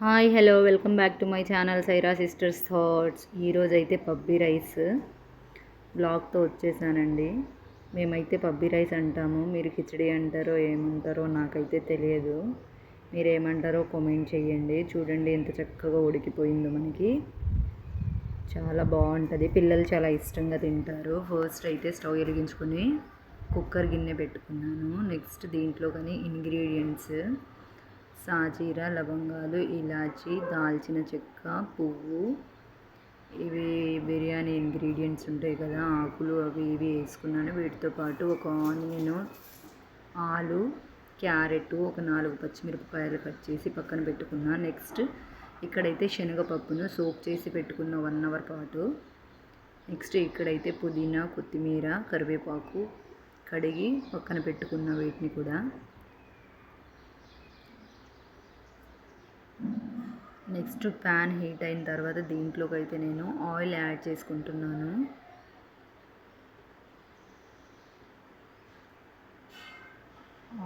Hi hello welcome back to my channel Saira sisters thoughts. ఈరోజు అయితే పబ్బీ rice బ్లాగ్తో వచ్చేసానండి. మేమైతే పబ్బీ రైస్ అంటాము. మీరు కిచడీ అంటారో ఏమంటారో నాకైతే తెలియదు. మీరు ఏమంటారో కామెంట్ చేయండి. చూడండి ఎంత చక్కగా ఉడికిపోయిందో మనకి. చాలా బాగుంటుంది. పిల్లలు చాలా ఇష్టంగా తింటారు. ఫస్ట్ అయితే స్టవ్ వెలిగించుకొని కుక్కర్ గిన్నె పెట్టుకున్నాను. నెక్స్ట్ దీంట్లో కానీ ఇంగ్రీడియంట్స్ సాజీర లవంగాలు ఇలాచి దాల్చిన చెక్క పువ్వు. ఇవి బిర్యానీ ఇంగ్రీడియంట్స్ ఉంటాయి కదా ఆకులు అవి ఇవి వేసుకున్నాను. వీటితో పాటు ఒక ఆనియన్ ఆలు క్యారెట్ ఒక నాలుగు పచ్చిమిరపకాయలు కట్ చేసి పక్కన పెట్టుకున్నాను నెక్స్ట్ ఇక్కడైతే శనగపప్పును సోక్ చేసి పెట్టుకున్న వన్ అవర్ పాటు. నెక్స్ట్ ఇక్కడైతే పుదీనా కొత్తిమీర కరివేపాకు కడిగి పక్కన పెట్టుకున్న వీటిని కూడా. నెక్స్ట్ ప్యాన్ హీట్ అయిన తర్వాత దీంట్లోకి అయితే నేను ఆయిల్ యాడ్ చేసుకుంటున్నాను.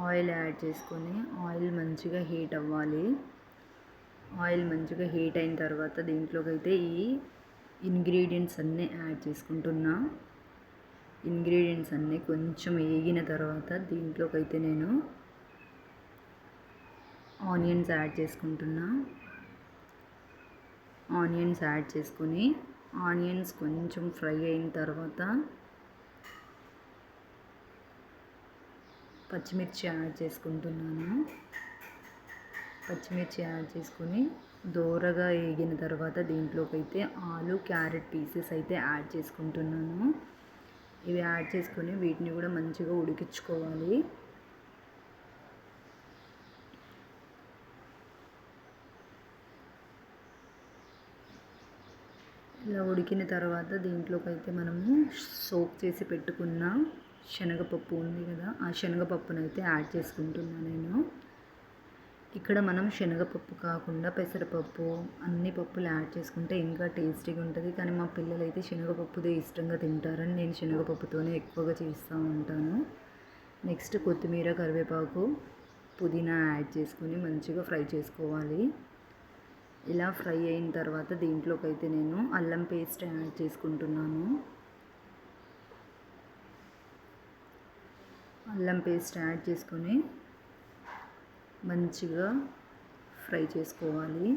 ఆయిల్ యాడ్ చేసుకొని ఆయిల్ మంచిగా హీట్ అవ్వాలి. ఆయిల్ మంచిగా హీట్ అయిన తర్వాత దీంట్లోకి అయితే ఈ ఇంగ్రీడియంట్స్ అన్నీ యాడ్ చేసుకుంటున్నా. ఇంగ్రీడియంట్స్ అన్నీ కొంచెం వేగిన తర్వాత దీంట్లోకి అయితే నేను ఆనియన్స్ యాడ్ చేసుకుంటున్నా. ఆనియన్స్ యాడ్ చేసుకొని ఆనియన్స్ కొంచెం ఫ్రై అయిన తర్వాత పచ్చిమిర్చి యాడ్ చేసుకుంటున్నాను. పచ్చిమిర్చి యాడ్ చేసుకొని దోరగా వేగిన తర్వాత దీంట్లోకి అయితే ఆలు క్యారెట్ పీసెస్ అయితే యాడ్ చేసుకుంటున్నాను. ఇవి యాడ్ చేసుకొని వీటిని కూడా మంచిగా ఉడికించుకోవాలి. ఇలా ఉడికిన తర్వాత దీంట్లోకి అయితే మనము సోక్ చేసి పెట్టుకున్న శనగపప్పు ఉంది కదా ఆ శనగపప్పును అయితే యాడ్ చేసుకుంటున్నాను నేను. ఇక్కడ మనం శనగపప్పు కాకుండా పెసరపప్పు అన్ని పప్పులు యాడ్ చేసుకుంటే ఇంకా టేస్టీగా ఉంటుంది. కానీ మా పిల్లలు అయితే శనగపప్పుదే ఇష్టంగా తింటారని నేను శనగపప్పుతోనే ఎక్కువగా చేస్తూ ఉంటాను. నెక్స్ట్ కొత్తిమీర కరివేపాకు పుదీనా యాడ్ చేసుకొని మంచిగా ఫ్రై చేసుకోవాలి. ఇలా ఫ్రై అయిన తర్వాత దీంట్లోకి అయితే నేను అల్లం పేస్ట్ యాడ్ చేసుకుంటున్నాను. అల్లం పేస్ట్ యాడ్ చేసుకొని మంచిగా ఫ్రై చేసుకోవాలి.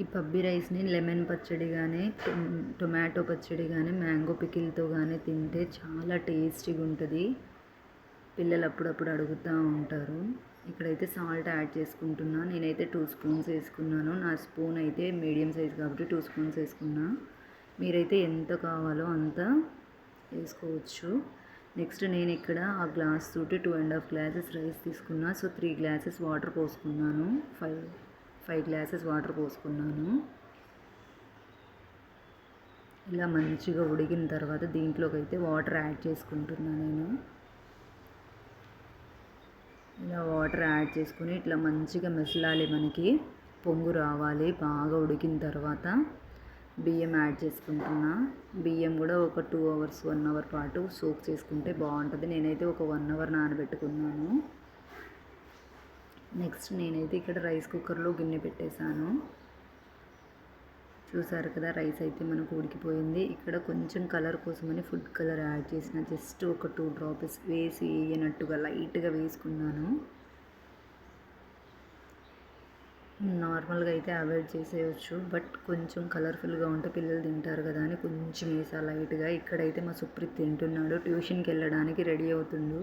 ఈ పబ్బి రైస్ని లెమన్ పచ్చడి కానీ టొమాటో పచ్చడి కానీ మ్యాంగో పికిల్తో కానీ తింటే చాలా టేస్టీగా ఉంటుంది పిల్లలు అప్పుడప్పుడు అడుగుతూ ఉంటారు. ఇక్కడైతే సాల్ట్ యాడ్ చేసుకుంటున్నా. నేనైతే టూ స్పూన్స్ వేసుకున్నాను. నా స్పూన్ అయితే మీడియం సైజ్ కాబట్టి టూ స్పూన్స్ వేసుకున్నా. మీరైతే ఎంత కావాలో అంత వేసుకోవచ్చు. నెక్స్ట్ నేను ఇక్కడ ఆ గ్లాస్ తోటి two and half glasses rice తీసుకున్నా. సో త్రీ గ్లాసెస్ వాటర్ పోసుకున్నాను. ఫైవ్ ఫైవ్ గ్లాసెస్ వాటర్ పోసుకున్నాను. ఇలా మంచిగా ఉడికిన తర్వాత దీంట్లోకి అయితే వాటర్ యాడ్ చేసుకుంటున్నాను నేను. ఇలా వాటర్ యాడ్ చేసుకుని ఇట్లా మంచిగా మెసలాలి మనకి. పొంగు రావాలి బాగా ఉడికిన తర్వాత బియ్యం యాడ్ చేసుకుంటున్నా. బియ్యం కూడా ఒక టూ అవర్స్ వన్ అవర్ పాటు సోక్ చేసుకుంటే బాగుంటుంది. నేనైతే ఒక వన్ అవర్ నానబెట్టుకున్నాను. నెక్స్ట్ నేనైతే ఇక్కడ రైస్ కుక్కర్లో గిన్నె పెట్టేశాను. చూసారు కదా రైస్ అయితే మనకు ఉడికిపోయింది. ఇక్కడ కొంచెం కలర్ కోసమని ఫుడ్ కలర్ యాడ్ చేసిన. జస్ట్ ఒక టూ డ్రాప్స్ వేసి వేయనట్టుగా లైట్గా వేసుకున్నాను. నార్మల్గా అయితే అవాయిడ్ చేసేయచ్చు. బట్ కొంచెం కలర్ఫుల్గా ఉంటే పిల్లలు తింటారు కదా అని కొంచెం వేసా లైట్గా. ఇక్కడైతే మా సుప్రీత్ తింటున్నాడు. ట్యూషన్కి వెళ్ళడానికి రెడీ అవుతుండు.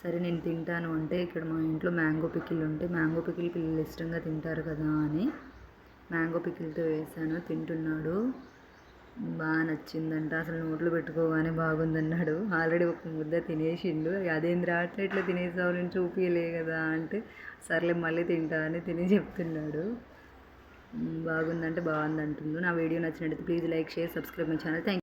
సరే నేను తింటాను అంటే ఇక్కడ మా ఇంట్లో మ్యాంగో పికిల్ ఉంటే మ్యాంగో పికిల్ పిల్లలు ఇష్టంగా తింటారు కదా అని. మ్యాంగో పికిల్తో వేసాను తింటున్నాడు. బాగా నచ్చిందంట అసలు నోట్లో పెట్టుకోగానే బాగుందన్నాడు. ఆల్రెడీ ఒక ముద్ద తినేసిండు. అదేంద్ర అట్లా ఇట్లా తినేసావు నేను చూపించలే కదా అంటే సర్లే మళ్ళీ తింటా అని తిని చెప్తున్నాడు. బాగుందంటే బాగుంది అంటుండు నా వీడియో నచ్చినట్టు please like share subscribe my channel. Thank